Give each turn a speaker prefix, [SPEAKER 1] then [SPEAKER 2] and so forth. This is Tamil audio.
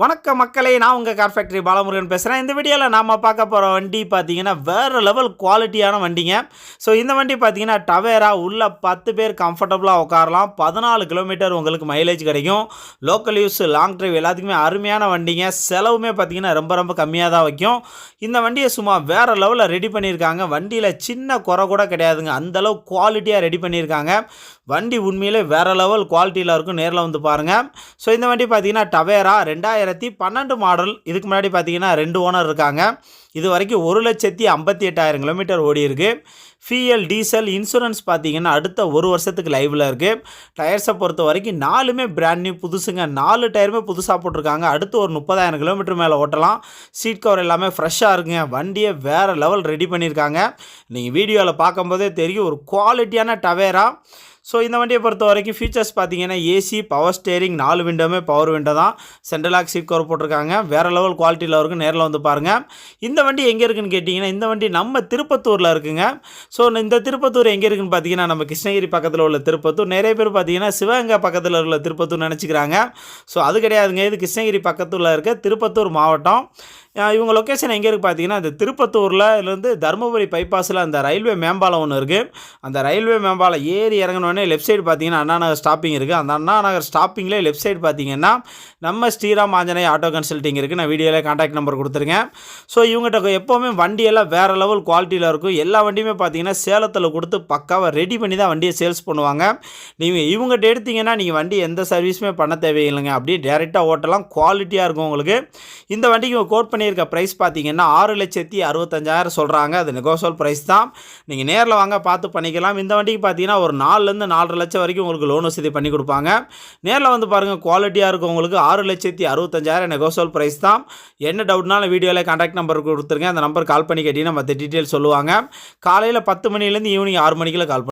[SPEAKER 1] வணக்கம் மக்களே நான் உங்கள் கார் ஃபேக்ட்ரி பாலமுருகன் பேசுகிறேன் இந்த வீடியோவில் நாம் பார்க்க போகிற வண்டி பார்த்தீங்கன்னா வேறு லெவல் குவாலிட்டியான வண்டிங்க. ஸோ இந்த வண்டி பார்த்தீங்கன்னா டவேரா உள்ளே பத்து பேர் கம்ஃபர்டபுளாக உட்காரலாம். பதினாலு கிலோமீட்டர் உங்களுக்கு மைலேஜ் கிடைக்கும். லோக்கல் யூஸ் லாங் ட்ரைவ் எல்லாத்துக்குமே அருமையான வண்டிங்க. செலவுமே பார்த்தீங்கன்னா ரொம்ப ரொம்ப கம்மியாக தான் வைக்கும். இந்த வண்டியை சும்மா வேறு லெவலில் ரெடி பண்ணியிருக்காங்க. வண்டியில் சின்ன குறை கூட கிடையாதுங்க. அந்தளவு குவாலிட்டியாக ரெடி பண்ணியிருக்காங்க. வண்டி உண்மையிலே வேறு லெவல் குவாலிட்டியில் இருக்கும். நேரில் வந்து பாருங்கள் ஸோ இந்த வண்டி பார்த்தீங்கன்னா டவேரா ரெண்டாயிரம் ரெண்டாயிரத்தி பன்னெண்டு மாடல். இதுக்கு முன்னாடி பார்த்தீங்கன்னா ரெண்டு ஓனர் இருக்காங்க. இது வரைக்கும் ஒரு லட்சத்தி ஐம்பத்தி எட்டாயிரம் கிலோமீட்டர் ஓடி இருக்கு. ஃபிஎல் டீசல் இன்சூரன்ஸ் பார்த்தீங்கன்னா அடுத்த ஒரு வருஷத்துக்கு லைவில் இருக்குது டயர்ஸை பொறுத்த வரைக்கும் நாலுமே பிராண்ட் நியூ புதுசுங்க. நாலு டயருமே புதுசாக போட்டிருக்காங்க. அடுத்து ஒரு முப்பதாயிரம் கிலோமீட்டர் மேலே ஓட்டலாம். சீட் கவர் எல்லாமே ஃப்ரெஷ்ஷாக இருக்குங்க. வண்டியை வேறு லெவல் ரெடி பண்ணியிருக்காங்க. நீங்கள் வீடியோவில் பார்க்கும்போதே தெரியும் ஒரு குவாலிட்டியான டவேரா ஸோ இந்த வண்டியை பொறுத்த வரைக்கும் ஃபீச்சர்ஸ் பார்த்தீங்கன்னா ஏசி பவர் ஸ்டேரிங் நாலு விண்டோமே பவர் விண்டோ தான். சென்ட்ரலாக் சீட் கவர் போட்டிருக்காங்க. வேறு லெவல் குவாலிட்டியில் இருக்கும் நேரில் வந்து பாருங்கள் இந்த வண்டி எங்கே இருக்குன்னு கேட்டிங்கன்னா இந்த வண்டி நம்ம திருப்பத்தூரில் இருக்குங்க. ஸோ இந்த திருப்பத்தூர் எங்கே இருக்குன்னு பார்த்தீங்கன்னா நம்ம கிருஷ்ணகிரி பக்கத்தில் உள்ள திருப்பத்தூர். நிறைய பேர் பார்த்தீங்கன்னா சிவகங்கை பக்கத்தில் உள்ள திருப்பத்தூர் நினச்சிக்கிறாங்க. ஸோ அது கிடையாதுங்க. இது கிருஷ்ணகிரி பக்கத்தில் இருக்க திருப்பத்தூர் மாவட்டம். இவங்க லொக்கேஷன் எங்கே இருக்குது பார்த்தீங்கன்னா இந்த திருப்பத்தூரில் இருந்து தருமபுரி பைபாஸில் அந்த ரயில்வே மேம்பாலம் ஒன்று இருக்குது அந்த ரயில்வே மேம்பாலம் ஏறி இறங்கினோடனே லெஃப்ட் சைடு பார்த்தீங்கன்னா அண்ணா நகர் ஸ்டாப்பிங் இருக்குது அந்த அண்ணா நகர் ஸ்டாப்பிங்லேயே லெஃப்ட் சைடு பார்த்தீங்கன்னா நம்ம ஸ்ரீராம் ஆஞ்சநேய ஆட்டோ கன்சல்ட்டிங் இருக்குது நான் வீடியோவில் காண்டாக்ட் நம்பர் கொடுத்துருக்கேன். ஸோ இவங்ககிட்ட எப்போவுமே வண்டியெல்லாம் வேறு லெவல் குவாலிட்டியில் இருக்கும். எல்லா வண்டியுமே பார்த்தீங்கன்னா சேலத்தில் கொடுத்து பக்காவாக ரெடி பண்ணி தான் வண்டியை சேல்ஸ் பண்ணுவாங்க. நீங்கள் இவங்ககிட்ட எடுத்தீங்கன்னா நீங்கள் வண்டி எந்த சர்வீஸுமே பண்ண தேவையில்லைங்க. அப்படியே டேரெக்டாக ஓட்டலாம். குவாலிட்டியாக இருக்கும் உங்களுக்கு. இந்த வண்டிக்கு கோட் பண்ணியிருக்க ப்ரைஸ் பார்த்தீங்கன்னா ஆறு லட்சத்தி அறுபத்தஞ்சாயிரம் சொல்கிறாங்க அது நெகோசல் ப்ரைஸ் தான். நீங்கள் நேரில் வாங்க பார்த்து பண்ணிக்கலாம். இந்த வண்டிக்கு பார்த்தீங்கன்னா ஒரு நாலுலேருந்து நாலரை லட்சம் வரைக்கும் உங்களுக்கு லோன் வசதி பண்ணி கொடுப்பாங்க. நேரில் வந்து பாருங்கள் குவாலிட்டியாக இருக்கும் உங்களுக்கு ஆறு லட்சத்தி அறுபத்தஞ்சாயிரம் நெகோசோல் ப்ரைஸ் தான். என்ன டவுட்னாலும் வீடியோவில் கான்டாக்ட் நம்பர் கொடுத்துருங்க. அந்த நம்பர் கால் பண்ணி கேட்டிங்கன்னா மற்ற டீட்டெயில் சொல்லுவாங்க. காலையில் பத்து மணிலேருந்து ஈவினிங் ஆறு மணிக்கெல்லாம் கால்